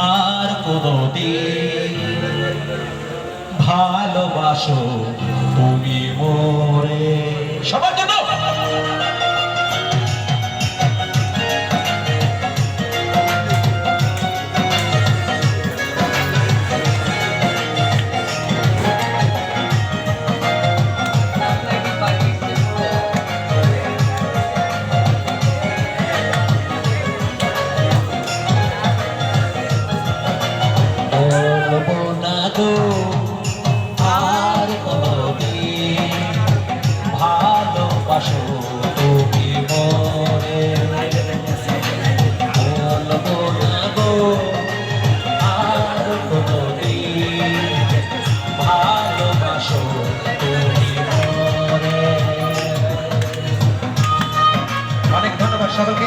আর কোনদিন ভালোবাসো তুমি মোরে। সবার বলব না গো। আর কোনদিন ভালোবাসো তুমি অনেক ধন্যবাদ সকলকে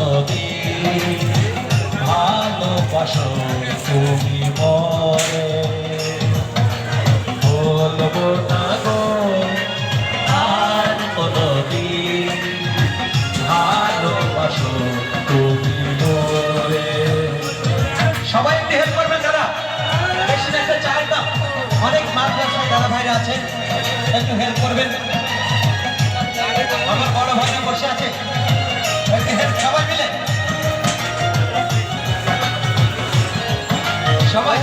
কোনদিন ভালোবাসো তুমি মরে বলব না গো সবাই একটু হেল্প করবেন, দাদা। বেশি একটা চায়ের দাম অনেক মাদ্রাসায় দাদা ভাইরা আছেন। সবাই।